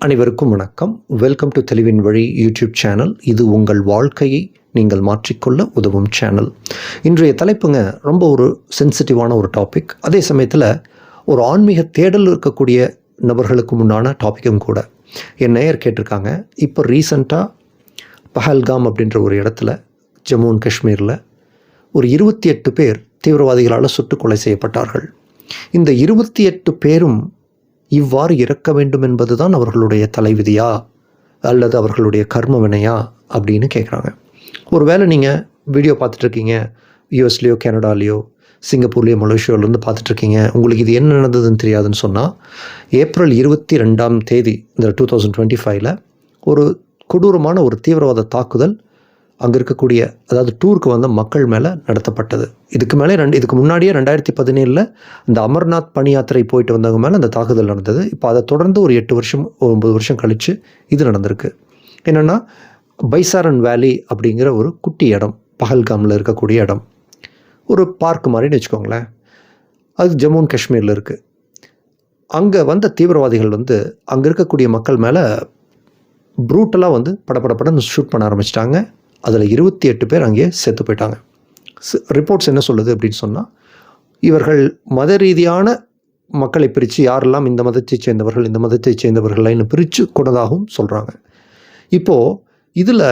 அனைவருக்கும் வணக்கம். Welcome to தெளிவின் வழி யூடியூப் சேனல் இது உங்கள் வாழ்க்கையை நீங்கள் மாற்றிக்கொள்ள உதவும் சேனல் இன்றைய தலைப்புங்க ரொம்ப ஒரு சென்சிட்டிவான ஒரு டாபிக் அதே சமயத்தில் ஒரு ஆன்மீக தேடல் இருக்கக்கூடிய நபர்களுக்கு முன்னான டாப்பிக்கும் கூட. என் நேயர் கேட்டிருக்காங்க. இப்போ ரீசண்டாக பஹல்காம் அப்படின்ற ஒரு இடத்துல ஜம்மு அண்ட் காஷ்மீரில் ஒரு இருபத்தி எட்டு பேர் தீவிரவாதிகளால் சுட்டுக்கொலை செய்யப்பட்டார்கள். இந்த இருபத்தி எட்டு பேரும் இவ்வாறு இறக்க வேண்டும் என்பதுதான் அவர்களுடைய தலைவிதியா? அல்லது அவர்களுடைய கர்ம வினையா அப்படின்னு கேட்குறாங்க ஒருவேளை நீங்கள் வீடியோ பார்த்துட்ருக்கீங்க யூஎஸ்லேயோ கனடாலேயோ சிங்கப்பூர்லேயோ மலேசியாவிலேருந்து பார்த்துட்ருக்கீங்க உங்களுக்கு இது என்ன நடந்ததுன்னு தெரியாதுன்னு சொன்னால் ஏப்ரல் இருபத்தி ரெண்டாம் தேதி இந்த டூ தௌசண்ட் டுவெண்ட்டி ஃபைவ்ல ஒரு கொடூரமான ஒரு தீவிரவாத தாக்குதல் அங்கே இருக்கக்கூடிய அதாவது டூருக்கு வந்த மக்கள் மேலே நடத்தப்பட்டது. இதுக்கு மேலே ரெண்டு இதுக்கு முன்னாடியே ரெண்டாயிரத்தி பதினேழில் இந்த அமர்நாத் பணியாத்திரை போயிட்டு வந்தவங்க மேலே அந்த தாக்குதல் நடந்தது. இப்போ அதை தொடர்ந்து ஒரு எட்டு வருஷம் ஒன்பது வருஷம் கழித்து இது நடந்திருக்கு. என்னென்னா பைசாரன் வேலி அப்படிங்கிற ஒரு குட்டி இடம் பஹல்காமில் இருக்கக்கூடிய இடம். ஒரு பார்க் மாதிரின்னு வச்சுக்கோங்களேன். அது ஜம்மு அண்ட் காஷ்மீரில் இருக்குது அங்கே வந்த தீவிரவாதிகள் வந்து அங்கே இருக்கக்கூடிய மக்கள் மேலே ப்ரூட்டலாக வந்து படப்படப்படன்னு ஷூட் பண்ண ஆரம்பிச்சிட்டாங்க. அதில் இருபத்தி எட்டு பேர் அங்கேயே செத்து போயிட்டாங்க. ரிப்போர்ட்ஸ் என்ன சொல்லுது அப்படின்னு சொன்னால் இவர்கள் மத ரீதியான மக்களை பிரித்து யாரெல்லாம் இந்த மதத்தை சேர்ந்தவர்கள் இந்த மதத்தை சேர்ந்தவர்கள்னு பிரித்து கொண்டதாகவும் சொல்கிறாங்க இப்போது இதில்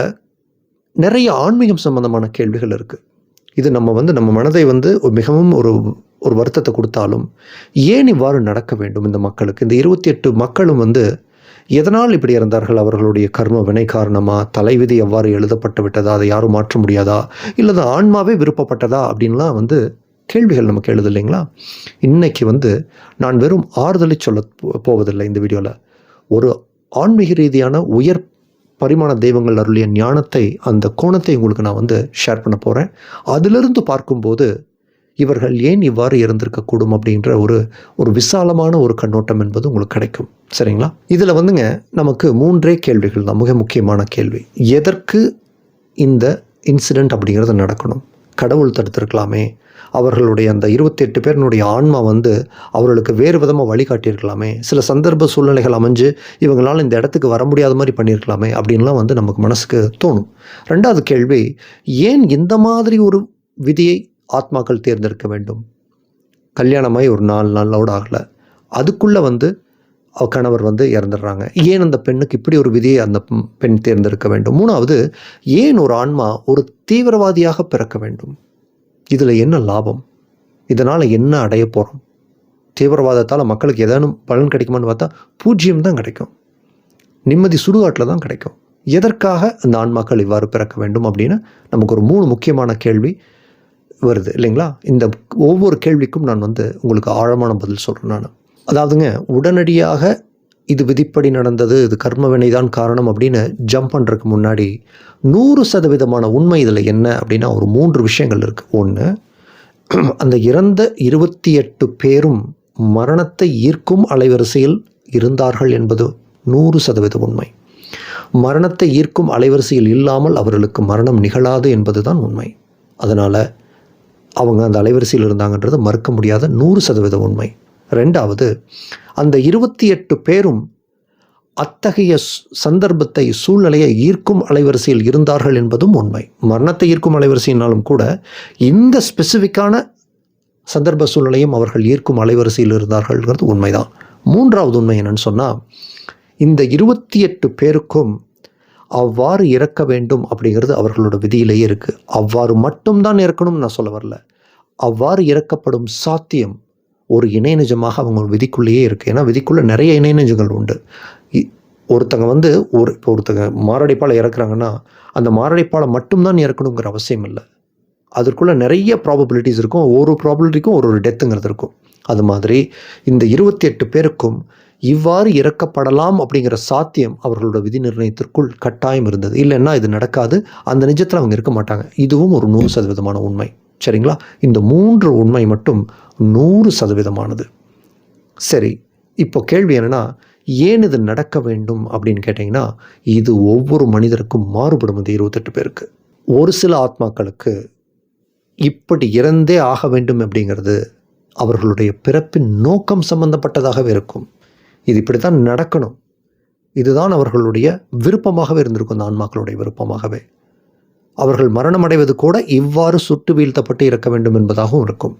நிறைய ஆன்மீகம் சம்பந்தமான கேள்விகள் இருக்குது இது நம்ம வந்து நம்ம மனதை வந்து ஒரு மிகவும் ஒரு ஒரு வருத்தத்தை கொடுத்தாலும் ஏன் இவ்வாறு நடக்க வேண்டும் இந்த மக்களுக்கு? இந்த இருபத்தி எட்டு மக்களும் வந்து எதனால் இப்படி இறந்தார்கள் அவர்களுடைய கர்ம வினை காரணமாக தலைவிதி எவ்வாறு எழுதப்பட்டு விட்டதா? அதை யாரும் மாற்ற முடியாதா? இல்லை ஆன்மாவே விருப்பப்பட்டதா? அப்படின்லாம் வந்து கேள்விகள் நமக்கு எழுது இல்லைங்களா? இன்னைக்கு வந்து நான் வெறும் ஆறுதலை சொல்ல போ- போவதில்லை இந்த வீடியோவில் ஒரு ஆன்மீக ரீதியான உயர் பரிமாண தெய்வங்கள் அருளிய ஞானத்தை அந்த கோணத்தை உங்களுக்கு நான் வந்து ஷேர் பண்ண போகிறேன் அதிலிருந்து பார்க்கும்போது இவர்கள் ஏன் இவ்வாறு இருந்திருக்கக்கூடும் அப்படின்ற ஒரு ஒரு விசாலமான ஒரு கண்ணோட்டம் என்பது உங்களுக்கு கிடைக்கும். சரிங்களா? இதில் வந்துங்க நமக்கு மூன்றே கேள்விகள் தான் மிக முக்கியமான கேள்வி. எதற்கு இந்த இன்சிடெண்ட் அப்படிங்கிறது நடக்கணும்? கடவுள் தடுத்திருக்கலாமே. அவர்களுடைய அந்த இருபத்தெட்டு பேரினுடைய ஆன்மா வந்து அவர்களுக்கு வேறு விதமாக வழிகாட்டியிருக்கலாமே. சில சந்தர்ப்ப சூழ்நிலைகள் அமைஞ்சு இவங்களால் இந்த இடத்துக்கு வர முடியாத மாதிரி பண்ணியிருக்கலாமே அப்படின்லாம் வந்து நமக்கு மனசுக்கு தோணும். ரெண்டாவது கேள்வி ஏன் இந்த மாதிரி ஒரு விதியை ஆத்மாக்கள் தேர்ந்தெடுக்க வேண்டும். கல்யாணமாகி ஒரு நாலு நாளோட ஆகலை அதுக்குள்ளே வந்து கணவர் வந்து இறந்துடுறாங்க. ஏன் அந்த பெண்ணுக்கு இப்படி ஒரு விதியை அந்த பெண் பெண் தேர்ந்தெடுக்க வேண்டும்? மூணாவது ஏன் ஒரு ஆன்மா ஒரு தீவிரவாதியாக பிறக்க வேண்டும்? இதில் என்ன லாபம்? இதனால் என்ன அடைய போகிறோம் தீவிரவாதத்தால் மக்களுக்கு ஏதேனும் பலன் கிடைக்குமான்னு பார்த்தா பூஜ்ஜியம் தான் கிடைக்கும். நிம்மதி சுடுகாட்டில் தான் கிடைக்கும். எதற்காக அந்த ஆன்மாக்கள் இவ்வாறு பிறக்க வேண்டும் அப்படின்னு நமக்கு ஒரு மூணு முக்கியமான கேள்வி. வருது இல்லைங்களா? இந்த ஒவ்வொரு கேள்விக்கும் நான் வந்து உங்களுக்கு ஆழமான பதில் சொல்கிறேன் நான். அதாவதுங்க உடனடியாக இது விதிப்படி நடந்தது இது கர்ம வினைதான் காரணம் அப்படின்னு ஜம்ப் பண்ணுறதுக்கு முன்னாடி நூறு சதவீதமான உண்மை இதில் என்ன அப்படின்னா ஒரு மூன்று விஷயங்கள் இருக்குது ஒன்று அந்த இறந்த இருபத்தி எட்டு பேரும் மரணத்தை ஈர்க்கும் அலைவரிசையில் இருந்தார்கள் என்பது நூறு சதவீத உண்மை. மரணத்தை ஈர்க்கும் அலைவரிசையில் இல்லாமல் அவர்களுக்கு மரணம் நிகழாது என்பதுதான் உண்மை. அதனால் அவங்க அந்த அலைவரிசையில் இருந்தாங்கன்றது மறுக்க முடியாத நூறு சதவீத உண்மை. ரெண்டாவது அந்த இருபத்தி எட்டு பேரும் அத்தகைய சந்தர்ப்பத்தை சூழ்நிலையை ஈர்க்கும் அலைவரிசையில் இருந்தார்கள் என்பதும் உண்மை. மரணத்தை ஈர்க்கும் அலைவரிசையினாலும் கூட இந்த ஸ்பெசிஃபிக்கான சந்தர்ப்ப சூழ்நிலையும் அவர்கள் ஈர்க்கும் அலைவரிசையில் இருந்தார்கள்ங்கிறது உண்மைதான். மூன்றாவது உண்மை என்னன்னு சொன்னால் இந்த இருபத்தி எட்டு பேருக்கும் அவ்வாறு இறக்க வேண்டும் அப்படிங்கிறது அவர்களோட விதியிலேயே இருக்குது அவ்வாறு மட்டும்தான் இறக்கணும்னு நான் சொல்ல வரல. அவ்வாறு இறக்கப்படும் சாத்தியம் ஒரு இணையநிஜமாக அவங்க விதிக்குள்ளேயே இருக்குது ஏன்னா விதிக்குள்ளே நிறைய இணை நிஜங்கள் உண்டு. இ- ஒருத்தங்க வந்து ஒரு இப்போ ஒருத்தங்க மாரடைப்பால் இறக்குறாங்கன்னா அந்த மாரடைப்பால் மட்டும்தான் இறக்கணுங்கிற அவசியம் இல்லை. அதற்குள்ளே நிறைய ப்ராபபிலிட்டிஸ் இருக்கும். ஒரு ப்ராபபிலிட்டிக்கும் ஒரு ஒரு டெத்துங்கிறது இருக்கும். அது மாதிரி இந்த இருபத்தி எட்டு பேருக்கும் இவ்வாறு இறக்கப்படலாம் அப்படிங்கிற சாத்தியம் அவர்களோட விதி நிர்ணயத்திற்குள் கட்டாயம் இருந்தது. இல்லைன்னா இது நடக்காது. அந்த நிஜத்தில் அவங்க இருக்க மாட்டாங்க. இதுவும் ஒரு நூறு சதவீதமான உண்மை. சரிங்களா? இந்த மூன்று உண்மை மட்டும் நூறு சதவீதமானது. சரி இப்போ கேள்வி என்னென்னா ஏன் இது நடக்க வேண்டும் அப்படின்னு கேட்டிங்கன்னா இது ஒவ்வொரு மனிதருக்கும் மாறுபடும் இந்த இருபத்தெட்டு பேருக்கு. ஒரு சில ஆத்மாக்களுக்கு இப்படி இறந்தே ஆக வேண்டும் அப்படிங்கிறது அவர்களுடைய பிறப்பின் நோக்கம் சம்பந்தப்பட்டதாகவே இருக்கும். இது இப்படி தான் நடக்கணும். இதுதான் அவர்களுடைய விருப்பமாகவே இருந்திருக்கும். அந்த ஆன்மாக்களுடைய விருப்பமாகவே. அவர்கள் மரணம் அடைவது கூட இவ்வாறு சுட்டு வீழ்த்தப்பட்டு இருக்க வேண்டும் என்பதாகவும் இருக்கும்.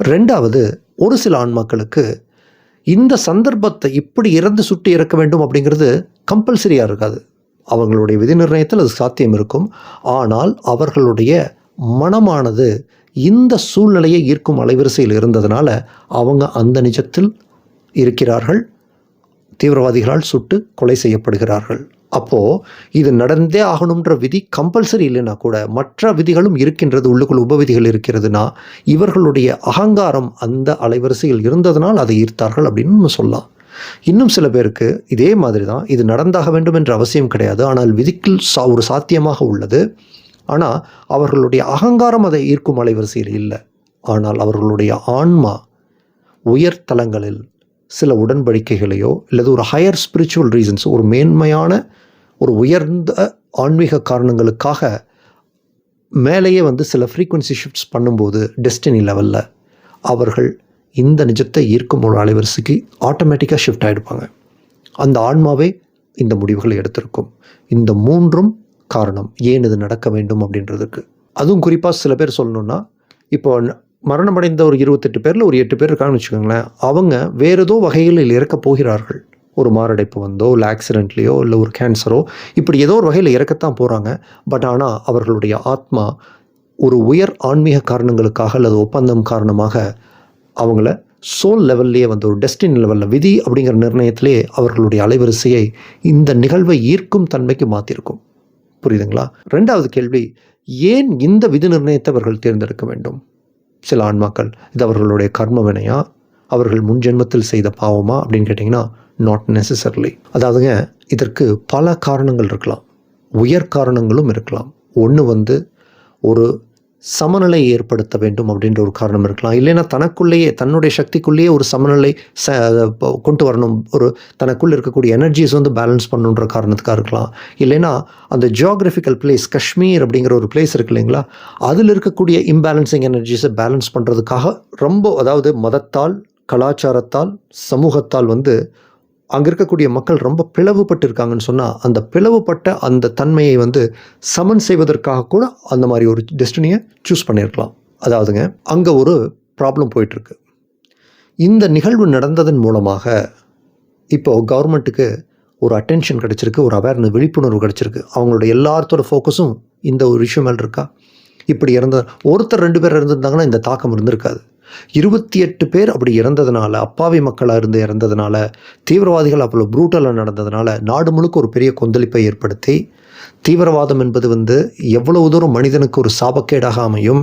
ரெண்டாவது ஒரு சில ஆன்மாக்களுக்கு இந்த சந்தர்ப்பத்தை இப்படி இறந்து சுட்டு இறக்க வேண்டும் அப்படிங்கிறது கம்பல்சரியாக இருக்காது. அவங்களுடைய விதி நிர்ணயத்தில் அது சாத்தியம் இருக்கும். ஆனால் அவர்களுடைய மனமானது இந்த சூழ்நிலையை ஈர்க்கும் அலைவரிசையில் இருந்ததுனால அவங்க அந்த நிஜத்தில் இருக்கிறார்கள். தீவிரவாதிகளால் சுட்டு கொலை செய்யப்படுகிறார்கள். அப்போது இது நடந்தே ஆகணுன்ற விதி கம்பல்சரி இல்லைன்னா கூட மற்ற விதிகளும் இருக்கின்றது உள்ளுக்குள் உபவிதிகள் இருக்கிறதுனா இவர்களுடைய அகங்காரம் அந்த அலைவரிசையில் இருந்ததனால் அதை ஈர்த்தார்கள் அப்படின்னு நம்ம சொல்லலாம். இன்னும் சில பேருக்கு இதே மாதிரி தான் இது நடந்தாக வேண்டும் என்ற அவசியம் கிடையாது. ஆனால் விதிக்குள் சா ஒரு சாத்தியமாக உள்ளது. ஆனால் அவர்களுடைய அகங்காரம் அதை ஈர்க்கும் அலைவரிசையில் இல்லை. ஆனால் அவர்களுடைய ஆன்மா உயர் தலங்களில் சில உடன்படிக்கைகளையோ அல்லது ஒரு ஹையர் ஸ்பிரிச்சுவல் ரீசன்ஸ் ஒரு மேன்மையான ஒரு உயர்ந்த ஆன்மீக காரணங்களுக்காக மேலேயே வந்து சில ஃப்ரீக்குவன்சி ஷிஃப்ட்ஸ் பண்ணும்போது டெஸ்டினி லெவலில் அவர்கள் இந்த நிஜத்தை ஈர்க்கும் ஒரு அலைவரிசைக்கு ஆட்டோமேட்டிக்காக ஷிஃப்ட் ஆகிடுப்பாங்க அந்த ஆன்மாவே இந்த முடிவுகளை எடுத்திருக்கும். இந்த மூன்றும் காரணம். ஏன் இது நடக்க வேண்டும் அப்படின்றதுக்கு. அதுவும் குறிப்பாக சில பேர் சொல்லணுன்னா இப்போ மரணமடைந்த ஒரு இருபத்தெட்டு பேரில் ஒரு எட்டு பேர் இருக்காங்கன்னு வச்சுக்கோங்களேன். அவங்க வேறு ஏதோ வகையில் இறக்கப் போகிறார்கள். ஒரு மாரடைப்பு வந்தோ இல்லை ஆக்சிடென்ட்லேயோ இல்லை ஒரு கேன்சரோ இப்படி ஏதோ ஒரு வகையில் இறக்கத்தான் போகிறாங்க பட் ஆனால் அவர்களுடைய ஆத்மா ஒரு உயர் ஆன்மீக காரணங்களுக்காக அல்லது ஒப்பந்தம் காரணமாக அவங்கள சோல் லெவல்லையே வந்து ஒரு டெஸ்டின் லெவலில் விதி அப்படிங்கிற நிர்ணயத்திலே அவர்களுடைய அலைவரிசையை இந்த நிகழ்வை ஈர்க்கும் தன்மைக்கு மாற்றிருக்கும் புரியுதுங்களா? ரெண்டாவது கேள்வி ஏன் இந்த விதி நிர்ணயத்தை அவர்கள் தேர்ந்தெடுக்க வேண்டும்? சில ஆன்மாக்கள் இது அவர்களுடைய கர்ம வினையா அவர்கள் முன்ஜென்மத்தில் செய்த பாவமா? அப்படின்னு கேட்டிங்கன்னா நாட் நெசசர்லி அதாவதுங்க இதற்கு பல காரணங்கள் இருக்கலாம். உயர் காரணங்களும் இருக்கலாம். ஒன்று வந்து ஒரு சமநிலை ஏற்படுத்த வேண்டும் அப்படின்ற ஒரு காரணம் இருக்கலாம். இல்லைன்னா தனக்குள்ளேயே தன்னுடைய சக்திக்குள்ளேயே ஒரு சமநிலை ச கொண்டு வரணும். ஒரு தனக்குள்ளே இருக்கக்கூடிய எனர்ஜிஸ் வந்து பேலன்ஸ் பண்ணுன்ற காரணத்துக்காக இருக்கலாம். இல்லைன்னா அந்த ஜியாகிரபிக்கல் பிளேஸ் காஷ்மீர் அப்படிங்கிற ஒரு பிளேஸ் இருக்கு இல்லைங்களா? அதில் இருக்கக்கூடிய இம்பேலன்சிங் எனர்ஜிஸை பேலன்ஸ் பண்ணுறதுக்காக ரொம்ப அதாவது மதத்தால் கலாச்சாரத்தால் சமூகத்தால் வந்து அங்கே இருக்கக்கூடிய மக்கள் ரொம்ப பிளவுபட்டு இருக்காங்கன்னு சொன்னால் அந்த பிளவுபட்ட அந்த தன்மையை வந்து சமன் செய்வதற்காக கூட அந்த மாதிரி ஒரு டெஸ்டினியை சூஸ் பண்ணியிருக்கலாம் அதாவதுங்க அங்கே ஒரு ப்ராப்ளம் போயிட்டுருக்கு. இந்த நிகழ்வு நடந்ததன் மூலமாக இப்போது கவர்மெண்ட்டுக்கு ஒரு அட்டென்ஷன் கிடச்சிருக்கு ஒரு அவேர்னஸ் விழிப்புணர்வு கிடச்சிருக்கு. அவங்களோட எல்லாத்தோட ஃபோக்கஸும் இந்த ஒரு விஷயம் மேலே இருக்கா? இப்படி இறந்த ஒருத்தர் ரெண்டு பேர் இருந்திருந்தாங்கன்னா இந்த தாக்கம் இருந்திருக்காது. இருபத்தி எட்டு பேர் அப்படி இறந்ததுனால அப்பாவி மக்களாக இருந்து இறந்ததுனால தீவிரவாதிகள் அவ்வளோ ப்ரூட்டலாக நடந்ததுனால நாடு முழுக்க ஒரு பெரிய கொந்தளிப்பை ஏற்படுத்தி தீவிரவாதம் என்பது வந்து எவ்வளவு தூரம் மனிதனுக்கு ஒரு சாபக்கேடாக அமையும்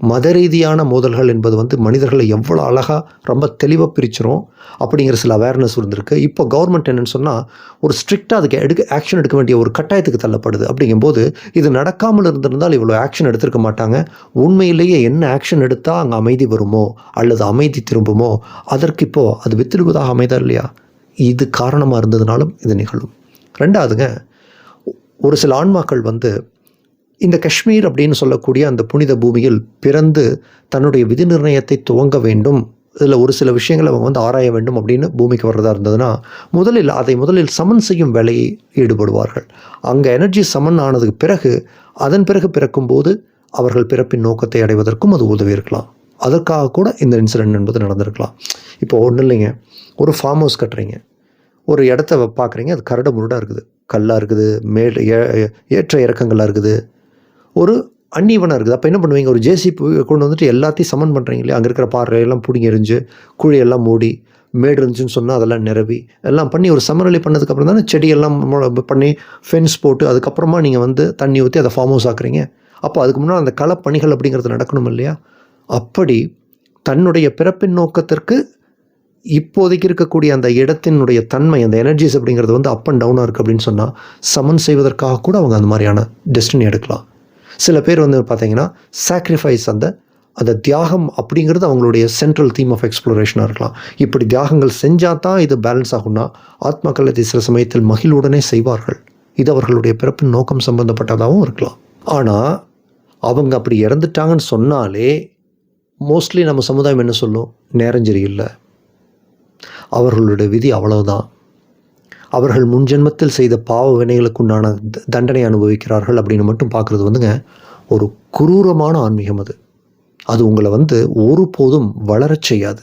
மத ரீதியான மோதல்கள் என்பது வந்து மனிதர்களை எவ்வளோ அழகாக ரொம்ப தெளிவாக பிரிச்சிரும் அப்படிங்கிற சில அவேர்னஸ் இருந்திருக்கு. இப்போ கவர்மெண்ட் என்னென்னு சொன்னால் ஒரு ஸ்ட்ரிக்டாக அதுக்கு எடுக்க ஆக்ஷன் எடுக்க வேண்டிய ஒரு கட்டாயத்துக்கு தள்ளப்படுது. அப்படிங்கும்போது இது நடக்காமல் இருந்திருந்தால் இவ்வளோ ஆக்ஷன் எடுத்திருக்க மாட்டாங்க. உண்மையிலேயே என்ன ஆக்ஷன் எடுத்தால் அங்கே அமைதி வருமோ? அல்லது அமைதி திரும்புமோ? அதற்கு இப்போது அது வித்திருப்பதாக அமைதா இல்லையா? இது காரணமாக இருந்ததுனாலும் இது நிகழும். ரெண்டாவதுங்க ஒரு சில ஆன்மாக்கள் வந்து இந்த காஷ்மீர் அப்படின்னு சொல்லக்கூடிய அந்த புனித பூமியில் பிறந்து தன்னுடைய விதி நிர்ணயத்தை துவங்க வேண்டும். இதில் ஒரு சில விஷயங்களை அவங்க வந்து ஆராய வேண்டும் அப்படின்னு பூமிக்கு வர்றதா இருந்ததுன்னா முதலில் அதை முதலில் சமன் செய்யும் வேலையை ஈடுபடுவார்கள். அங்கே எனர்ஜி சமன் ஆனதுக்கு பிறகு அதன் பிறகு பிறக்கும்போது அவர்கள் பிறப்பின் நோக்கத்தை அடைவதற்கும் அது உதவி இருக்கலாம் அதற்காக கூட இந்த இன்சிடென்ட் என்பது நடந்திருக்கலாம். இப்போ ஒன்றும் இல்லைங்க. ஒரு ஃபார்ம் ஹவுஸ் கட்டுறீங்க. ஒரு இடத்த பார்க்குறீங்க அது கரடு முருடாக இருக்குது. கல்லாக இருக்குது மேல் ஏ- ஏற்ற இறக்கங்களாக இருக்குது. ஒரு அன்னீவனாக இருக்குது. அப்போ என்ன பண்ணுவீங்க? ஒரு ஜேசிபி கொண்டு வந்துட்டு எல்லாத்தையும் சமன் பண்ணுறீங்க இல்லையா அங்கே இருக்கிற பாறை எல்லாம் பிடிங்கி எறிஞ்சு குழியெல்லாம் மூடி மேடு இருந்துச்சுன்னு சொன்னால் அதெல்லாம் நிரவி எல்லாம் பண்ணி ஒரு சமநிலை பண்ணதுக்கப்புறம் தானே செடியெல்லாம் மொ- பண்ணி ஃபென்ஸ் போட்டு அதுக்கப்புறமா நீங்கள் வந்து தண்ணி ஊற்றி அதை ஃபார்ம் ஹவுஸ் ஆக்குறீங்க. அப்போ அதுக்கு முன்னால் அந்த களப்பணிகள் அப்படிங்கிறது நடக்கணும் இல்லையா? அப்படி தன்னுடைய பிறப்பின் நோக்கத்திற்கு இப்போதைக்கு இருக்கக்கூடிய அந்த இடத்தினுடைய தன்மை அந்த எனர்ஜிஸ் அப்படிங்கிறது வந்து அப் அண்ட் டவுனாக இருக்குது அப்படின்னு சொன்னால் சமன் செய்வதற்காக கூட அவங்க அந்த மாதிரியான டெஸ்டினி எடுக்கலாம். சில பேர் வந்து பார்த்தீங்கன்னா சாக்ரிஃபைஸ் அந்த அந்த தியாகம் அப்படிங்கிறது அவங்களுடைய சென்ட்ரல் தீம் ஆஃப் எக்ஸ்ப்ளோரேஷனாக இருக்கலாம். இப்படி தியாகங்கள் செஞ்சால் தான் இது பேலன்ஸ் ஆகும்னா ஆத்மக்கள் இதை சில சமயத்தில் மகிழ்வுடனே செய்வார்கள். இது அவர்களுடைய பிறப்பு நோக்கம் சம்பந்தப்பட்டதாகவும் இருக்கலாம். ஆனால் அவங்க அப்படி இறந்துட்டாங்கன்னு சொன்னாலே மோஸ்ட்லி நம்ம சமுதாயம் என்ன சொல்லும்? நேரஞ்சரி இல்லை. அவர்களுடைய விதி அவ்வளவுதான். அவர்கள் முன்ஜென்மத்தில் செய்த பாவ வினைகளுக்கு உண்டான த- தண்டனை அனுபவிக்கிறார்கள் அப்படின்னு மட்டும் பார்க்குறது வந்துங்க ஒரு குரூரமான ஆன்மீகம் அது. அது உங்களை வந்து ஒருபோதும் வளரச் செய்யாது.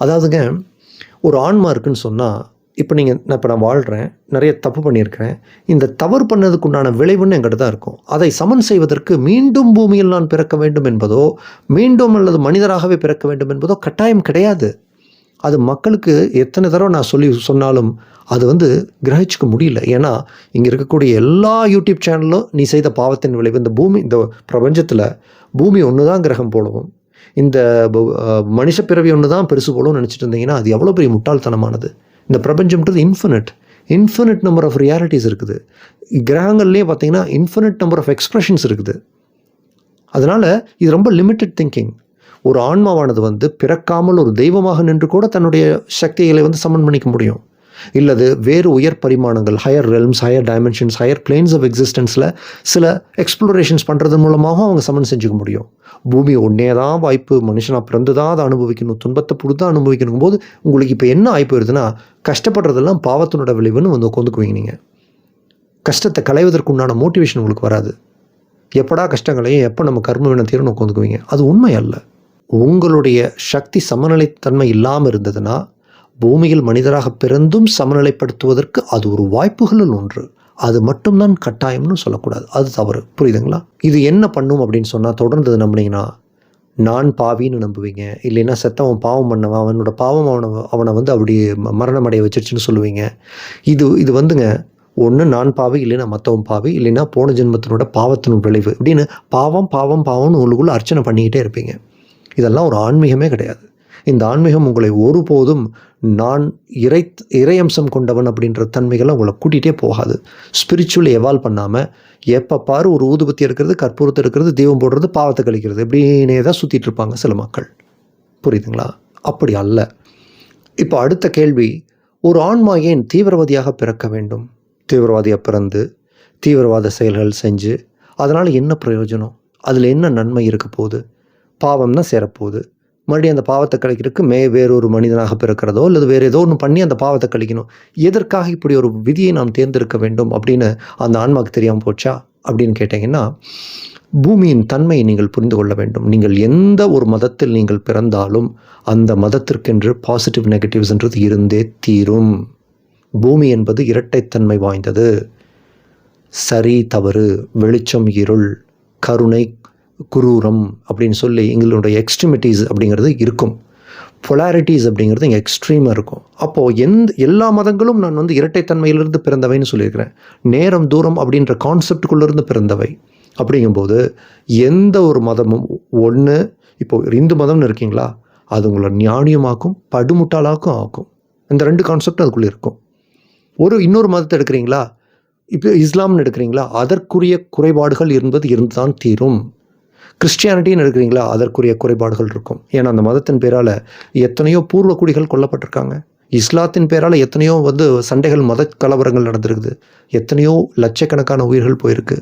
அதாவதுங்க ஒரு ஆன்மா இருக்குன்னு சொன்னால் இப்போ நீங்கள் நான் இப்போ நான் வாழ்கிறேன் நிறைய தப்பு பண்ணியிருக்கிறேன் இந்த தவறு பண்ணதுக்கு உண்டான விளைவுன்னு எங்கிட்ட தான் இருக்கும். அதை சமன் செய்வதற்கு மீண்டும் பூமியில் நான் பிறக்க வேண்டும் என்பதோ மீண்டும் அல்லது மனிதராகவே பிறக்க வேண்டும் என்பதோ கட்டாயம் கிடையாது. அது மக்களுக்கு எத்தனை தடவை நான் சொல்லி சொன்னாலும் அது வந்து கிரகிச்சிக்க முடியல. ஏன்னா இங்கே இருக்கக்கூடிய எல்லா யூடியூப் சேனலும் நீ செய்த பாவத்தின் விளைவு. இந்த பூமி இந்த பிரபஞ்சத்தில் பூமி ஒன்று தான் கிரகம் போலவும். இந்த மனுஷ பிறவி ஒன்று தான் பெருசு போலவும் நினச்சிட்டு இருந்தீங்கன்னா அது எவ்வளோ பெரிய முட்டாள்தனமானது. இந்த பிரபஞ்சம்ன்றது infinite infinite number of realities இருக்குது. கிரகங்கள்லேயே பார்த்தீங்கன்னா இன்ஃபினிட் நம்பர் ஆஃப் எக்ஸ்பிரஷன்ஸ் இருக்குது. அதனால் இது ரொம்ப லிமிட்டட் திங்கிங் ஒரு ஆன்மாவானது வந்து பிறக்காமல் ஒரு தெய்வமாக நின்று கூட தன்னுடைய சக்திகளை வந்து சமன் பண்ணிக்க முடியும். இல்லது வேறு உயர் பரிமாணங்கள் higher realms higher dimensions higher planes of எக்ஸிஸ்டன்ஸில் சில எக்ஸ்ப்ளோரேஷன்ஸ் பண்ணுறது மூலமாகவும் அவங்க சமன் செஞ்சுக்க முடியும். பூமி ஒன்றே தான் வாய்ப்பு மனுஷனாக பிறந்து தான் அதை அனுபவிக்கணும் துன்பத்தை பொறுத்து தான் அனுபவிக்கணும் போது உங்களுக்கு இப்போ என்ன ஆகி போயிருதுன்னா கஷ்டப்படுறதெல்லாம் பாவத்தினோட விளைவுன்னு வந்து உட்காந்துக்குவீங்க நீங்கள் கஷ்டத்தை களைவதற்கு உண்டான மோட்டிவேஷன் உங்களுக்கு வராது. எப்படா கஷ்டங்களையும் எப்போ நம்ம கர்ம வினை உட்காந்துக்குவீங்க அது உண்மை அல்ல. உங்களுடைய சக்தி சமநிலைத்தன்மை இல்லாமல் இருந்ததுன்னா பூமியில் மனிதராக பிறந்தும் சமநிலைப்படுத்துவதற்கு அது ஒரு வாய்ப்புகளில் ஒன்று. அது மட்டும்தான் கட்டாயம்னு சொல்லக்கூடாது. அது தவறு. புரியுதுங்களா? இது என்ன பண்ணும் அப்படின்னு சொன்னால் தொடர்ந்து நம்பினீங்கன்னா நான் பாவின்னு நம்புவீங்க. இல்லைன்னா செத்தவன் பாவம் பண்ணவன் அவனோட பாவம் அவனை அவனை வந்து அப்படி மரணம் மரணமடைய வச்சிருச்சுன்னு சொல்லுவீங்க. இது இது வந்துங்க ஒன்று நான் பாவி இல்லைன்னா மற்றவன் பாவி இல்லைன்னா போன ஜென்மத்தினோட பாவத்தின் விளைவு. இப்படின்னு பாவம் பாவம் பாவம்னு உங்களுக்குள்ள அர்ச்சனை பண்ணிக்கிட்டே இருப்பீங்க. இதெல்லாம் ஒரு ஆன்மீகமே கிடையாது. இந்த ஆன்மீகம் உங்களை ஒருபோதும் நான் இறை இறையம்சம் கொண்டவன் அப்படின்ற தன்மைகளை உங்களை கூட்டிகிட்டே போகாது. ஸ்பிரிச்சுவலி எவால்வ் பண்ணாமல் எப்போ பாரு ஒரு ஊதுபத்தி எடுக்கிறது கற்பூரத்தை எடுக்கிறது தீபம் போடுறது பாவத்தை கழிக்கிறது இப்படின்னே தான் சுற்றிட்டு இருப்பாங்க சில மக்கள். புரியுதுங்களா? அப்படி அல்ல. இப்போ அடுத்த கேள்வி ஒரு ஆன்மா ஏன் தீவிரவாதியாக பிறக்க வேண்டும்? தீவிரவாதியாக பிறந்து தீவிரவாத செயல்கள் செஞ்சு அதனால் என்ன பிரயோஜனம்? அதில் என்ன நன்மை இருக்க போகுது? பாவம் தான் சேரப்போகுது. மறுபடியும் அந்த பாவத்தை கழிக்கிறதுக்கு மே வேறொரு மனிதனாக பிறக்கிறதோ அல்லது வேறு ஏதோ ஒன்று பண்ணி அந்த பாவத்தை கழிக்கணும். எதற்காக இப்படி ஒரு விதியை நாம் தேர்ந்தெடுக்க வேண்டும் அப்படின்னு அந்த ஆன்மாக்கு தெரியாமல் போச்சா அப்படின்னு கேட்டிங்கன்னா பூமியின் தன்மையை நீங்கள் புரிந்து கொள்ள வேண்டும். நீங்கள் எந்த ஒரு மதத்தில் நீங்கள் பிறந்தாலும் அந்த மதத்திற்கென்று பாசிட்டிவ் நெகட்டிவ்ஸ்ன்றது இருந்தே தீரும். பூமி என்பது இரட்டைத்தன்மை வாய்ந்தது. சரி தவறு வெளிச்சம் இருள் கருணை குரூரம் அப்படின்னு சொல்லி எங்களுடைய எக்ஸ்ட்ரீமிட்டிஸ் அப்படிங்கிறது இருக்கும். பொலாரிட்டிஸ் அப்படிங்கிறது இங்கே எக்ஸ்ட்ரீமாக இருக்கும். அப்போது எந்த எல்லா மதங்களும் நான் வந்து இரட்டைத்தன்மையிலிருந்து பிறந்தவைன்னு சொல்லியிருக்கிறேன். நேரம் தூரம் அப்படின்ற கான்செப்டுக்குள்ளேருந்து பிறந்தவை. அப்படிங்கும்போது எந்த ஒரு மதமும் ஒன்று இப்போது இந்து மதம்னு இருக்கீங்களா? அது உங்களை ஞானியமாக்கும் படுமுட்டாளாக்கும் ஆக்கும். இந்த ரெண்டு கான்செப்டும் அதுக்குள்ளே இருக்கும். ஒரு இன்னொரு மதத்தை எடுக்கிறீங்களா? இப்போ இஸ்லாம்னு எடுக்கிறீங்களா? அதற்குரிய குறைபாடுகள் என்பது இருந்துதான் தீரும். கிறிஸ்டியானிட்டின்னு இருக்கிறீங்களா அதற்குரிய குறைபாடுகள் இருக்கும். ஏன்னா அந்த மதத்தின் பேரால் எத்தனையோ பூர்வ குடிகள் கொல்லப்பட்டிருக்காங்க. இஸ்லாத்தின் பேரால் எத்தனையோ வந்து சண்டைகள் மத கலவரங்கள் நடந்திருக்குது. எத்தனையோ லட்சக்கணக்கான உயிர்கள் போயிருக்கு.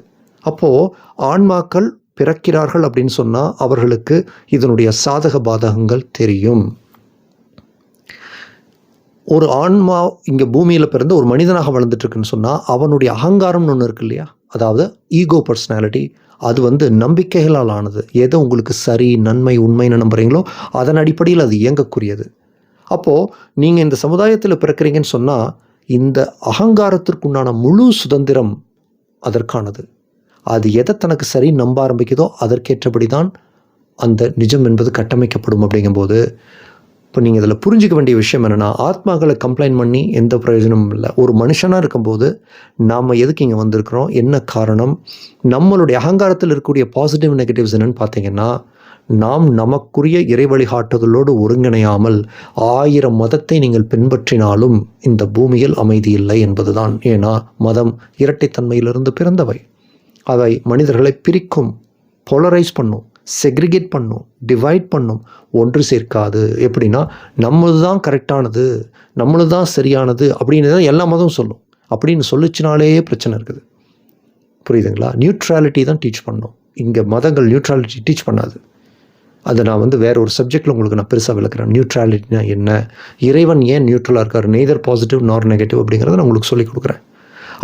அப்போது ஆன்மாக்கள் பிறக்கிறார்கள் அப்படின்னு சொன்னால் அவர்களுக்கு இதனுடைய சாதக பாதகங்கள் தெரியும். ஒரு ஆன்மா இங்கே பூமியில் பிறந்து ஒரு மனிதனாக வளர்ந்துட்டு இருக்குன்னு சொன்னால் அவனுடைய அகங்காரம்னு ஒன்று இருக்கு இல்லையா? அதாவது ஈகோ பர்சனாலிட்டி அது வந்து நம்பிக்கைகளால் ஆனது. எதை உங்களுக்கு சரி நன்மை உண்மைன்னு நம்புறீங்களோ அதன் அடிப்படையில் அது இயங்கக்கூடியது. அப்போது நீங்கள் இந்த சமுதாயத்தில் பிறக்கிறீங்கன்னு சொன்னால் இந்த அகங்காரத்திற்குண்டான முழு சுதந்திரம் அதற்கானது. அது எதை தனக்கு சரி நம்ப ஆரம்பிக்குதோ அதற்கேற்றபடி தான் அந்த நிஜம் என்பது கட்டமைக்கப்படும் அப்படிங்கும்போது இப்போ நீங்கள் இதில் புரிஞ்சிக்க வேண்டிய விஷயம் என்னென்னா ஆத்மாக்களை கம்ப்ளைண்ட் பண்ணி எந்த பிரயோஜனமும் இல்லை. ஒரு மனுஷனாக இருக்கும்போது நாம் எதுக்கு இங்கே வந்திருக்கிறோம்? என்ன காரணம்? நம்மளுடைய அகங்காரத்தில் இருக்கக்கூடிய பாசிட்டிவ் நெகட்டிவ்ஸ் என்னென்னு பார்த்தீங்கன்னா நாம் நமக்குரிய இறை வழிகாட்டுதலோடு ஒருங்கிணையாமல் ஆயிரம் மதத்தை நீங்கள் பின்பற்றினாலும் இந்த பூமியில் அமைதி இல்லை என்பதுதான். ஏன்னா மதம் இரட்டைத்தன்மையிலிருந்து பிறந்தவை. அவை மனிதர்களை பிரிக்கும் போலரைஸ் பண்ணும். செக்ரிகேட் பண்ணும் டிவைட் பண்ணும் ஒன்று சேர்க்காது. எப்படின்னா நம்மளது தான் கரெக்டானது நம்மளது தான் சரியானது அப்படின்னு தான் எல்லா மதமும் சொல்லும். அப்படின்னு சொல்லிச்சினாலே பிரச்சனை இருக்குது. புரியுதுங்களா? நியூட்ராலிட்டி தான் டீச் பண்ணும். இங்கே மதங்கள் நியூட்ராலிட்டி டீச் பண்ணாது. அதை நான் வந்து வேற ஒரு சப்ஜெக்டில் உங்களுக்கு நான் பெருசாக விளக்குறேன். நியூட்ரலிட்டினா என்ன? இறைவன் ஏன் நியூட்ரலாக இருக்கார்? நெய்தர் பாசிட்டிவ் நார் நெகட்டிவ் அப்படிங்கிறத நான் உங்களுக்கு சொல்லிக் கொடுக்குறேன்.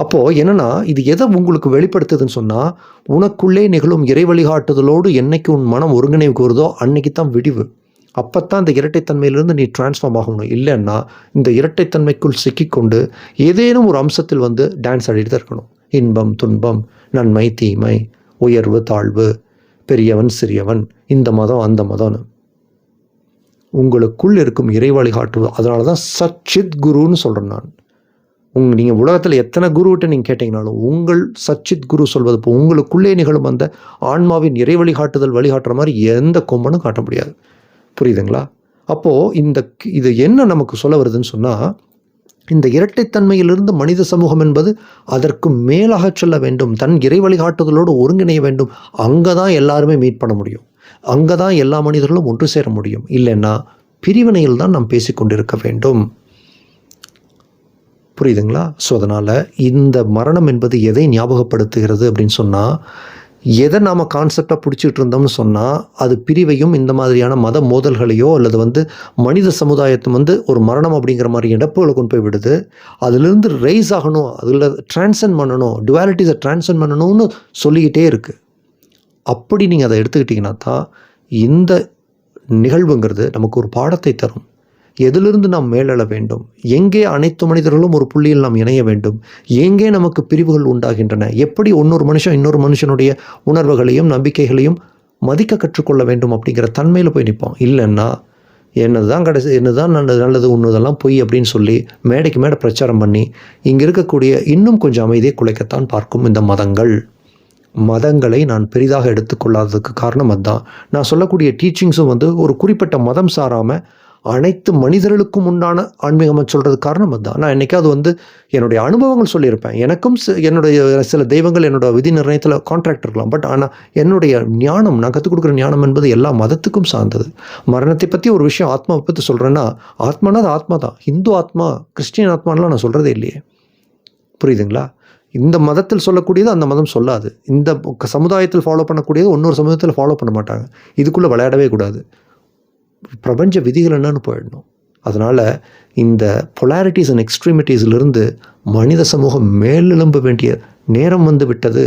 அப்போது என்னென்னா இது எதை உங்களுக்கு வெளிப்படுத்துதுன்னு சொன்னால் உனக்குள்ளே நிகழும் இறை வழிகாட்டுதலோடு என்னைக்கு உன் மனம் ஒருங்கிணைவுக்கு வருதோ அன்னைக்கு தான் விடிவு. அப்போத்தான் இந்த இரட்டைத்தன்மையிலிருந்து நீ டிரான்ஸ்ஃபார்ம் ஆகணும். இல்லைன்னா இந்த இரட்டைத்தன்மைக்குள் சிக்கிக்கொண்டு ஏதேனும் ஒரு அம்சத்தில் வந்து டான்ஸ் ஆடிட்டு தான் இருக்கணும். இன்பம் துன்பம் நன்மை தீமை உயர்வு தாழ்வு பெரியவன் சிறியவன் இந்த மதம் அந்த மதம்னு. உங்களுக்குள் இருக்கும் இறை வழிகாட்டுவது அதனால தான் சச்சித் குருன்னு சொல்கிறேன் நான். உங் நீங்கள் உலகத்தில் எத்தனை குருவிட்ட நீங்கள் கேட்டிங்கனாலும் உங்கள் சச்சித் குரு சொல்வது இப்போ உங்களுக்குள்ளே நிகழும் அந்த ஆன்மாவின் இறை வழிகாட்டுதல் வழிகாட்டுற மாதிரி எந்த கொம்பனும் காட்ட முடியாது. புரியுதுங்களா? அப்போது இந்த இது என்ன நமக்கு சொல்ல வருதுன்னு சொன்னால் இந்த இரட்டைத்தன்மையிலிருந்து மனித சமூகம் என்பது அதற்கு மேலாக செல்ல வேண்டும். தன் இறை வழிகாட்டுதலோடு ஒருங்கிணைய வேண்டும். அங்கே தான் எல்லாருமே மீட் பண்ண முடியும். அங்கே தான் எல்லா மனிதர்களும் ஒன்று சேர முடியும். இல்லைன்னா பிரிவினையில் தான் நாம் பேசிக்கொண்டிருக்க வேண்டும். புரியுதுங்களா? ஸோ அதனால் இந்த மரணம் என்பது எதை ஞாபகப்படுத்துகிறது அப்படின்னு சொன்னால் எதை நாம் கான்செப்டாக பிடிச்சிட்டு இருந்தோம்னு சொன்னால் அது பிரிவையும் இந்த மாதிரியான மத மோதல்களையோ அல்லது வந்து மனித சமுதாயத்தை வந்து ஒரு மரணம் அப்படிங்கிற மாதிரி இடப்புகளை கொண்டு போய் விடுது. அதுலேருந்து ரைஸ் ஆகணும் அதில் டிரான்சன் பண்ணணும் டுவாலிட்டிஸை டிரான்சன் பண்ணணும்னு சொல்லிக்கிட்டே இருக்குது அப்படி நீங்கள் அதை எடுத்துக்கிட்டிங்கன்னா தான் இந்த நிகழ்வுங்கிறது நமக்கு ஒரு பாடத்தை தரும். எதிலிருந்து நாம் மேலெழ வேண்டும்? எங்கே அனைத்து மனிதர்களும் ஒரு புள்ளியில் நாம் இணைய வேண்டும்? எங்கே நமக்கு பிரிவுகள் உண்டாகின்றன? எப்படி ஒன்னொரு மனுஷன் இன்னொரு மனுஷனுடைய உணர்வுகளையும் நம்பிக்கைகளையும் மதிக்க கற்றுக்கொள்ள வேண்டும் அப்படிங்கிற தன்மையில் போய் நிற்போம் இல்லைன்னா என்னது தான் கடைசி என்ன தான் நல்லது நல்லது ஒன்றுதெல்லாம் பொய் அப்படின்னு சொல்லி மேடைக்கு மேடை பிரச்சாரம் பண்ணி இங்கே இருக்கக்கூடிய இன்னும் கொஞ்சம் அமைதியை குலைக்கத்தான் பார்க்கும் இந்த மதங்கள். மதங்களை நான் பெரிதாக எடுத்துக்கொள்ளாததுக்கு காரணம் அதுதான் நான் சொல்லக்கூடிய டீச்சிங்ஸும் வந்து ஒரு குறிப்பிட்ட மதம் சாராமல் அனைத்து மனிதர்களுக்கும் உண்டான ஆன்மீகமாக சொல்கிறது காரணம் அதுதான். நான் என்றைக்காவது வந்து என்னுடைய அனுபவங்கள் சொல்லியிருப்பேன். எனக்கும் என்னுடைய சில தெய்வங்கள் என்னோட விதி நிர்ணயத்தில் கான்ட்ராக்ட் இருக்கலாம். பட் ஆனால் என்னுடைய ஞானம் நான் கற்றுக் கொடுக்குற ஞானம் என்பது எல்லா மதத்துக்கும் சார்ந்தது. மரணத்தை பற்றி ஒரு விஷயம் ஆத்மாவை பற்றி சொல்கிறேன்னா ஆத்மானா அது ஆத்மா தான். ஹிந்து ஆத்மா கிறிஸ்டியன் ஆத்மானலாம் நான் சொல்கிறதே இல்லையே. புரியுதுங்களா? இந்த மதத்தில் சொல்லக்கூடியது அந்த மதம் சொல்லாது. இந்த சமுதாயத்தில் ஃபாலோ பண்ணக்கூடியது இன்னொரு சமுதாயத்தில் ஃபாலோ பண்ண மாட்டாங்க. இதுக்குள்ளே விளையாடவே கூடாது. பிரபஞ்ச விதிகள் என்னன்னு போயிடணும். அதனால் இந்த பொலாரிட்டிஸ் அண்ட் எக்ஸ்ட்ரீமிட்டிஸ்லேருந்து மனித சமூகம் மேலெழும்ப வேண்டிய நேரம் வந்து விட்டது.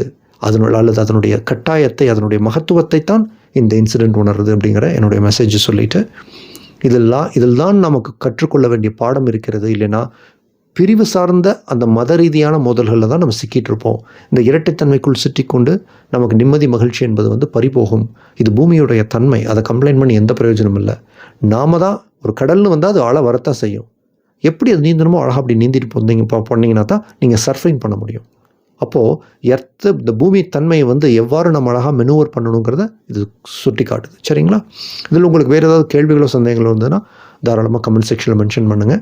அதனுடைய அல்லது அதனுடைய கட்டாயத்தை அதனுடைய மகத்துவத்தை தான் இந்த இன்சிடெண்ட் உணருது அப்படிங்கிற என்னுடைய மெசேஜ் சொல்லிவிட்டு இதெல்லாம் இதில் தான் நமக்கு கற்றுக்கொள்ள வேண்டிய பாடம் இருக்கிறது. இல்லைன்னா பிரிவு சார்ந்த அந்த மத ரீதியான மோதல்களில் தான் நம்ம சிக்கிட்டு இருப்போம். இந்த இரட்டைத்தன்மைக்குள் சுற்றிக்கொண்டு நமக்கு நிம்மதி மகிழ்ச்சி என்பது வந்து பறிபோகும். இது பூமியுடைய தன்மை. அதை கம்ப்ளைண்ட் பண்ணி எந்த பிரயோஜனமும் இல்லை. நாம தான் ஒரு கடல்னு வந்தால் அது ஆழ வரத்தான் செய்யும். எப்படி அது நீந்தணுமோ அழகாக அப்படி நீந்திட்டு போந்தீங்க போனீங்கன்னா தான் நீங்கள் சர்ஃபிங் பண்ண முடியும். அப்போது எர்த்து இந்த பூமி தன்மையை வந்து எவ்வாறு நம்ம அழகாக மெனுவர் பண்ணணுங்கிறத இது சுட்டி காட்டுது சரிங்களா? இதில் உங்களுக்கு வேறு ஏதாவது கேள்விகளோ சந்தேகங்களோ இருந்ததுன்னா தாராளமாக கமெண்ட் செக்ஷனில் மென்ஷன் பண்ணுங்கள்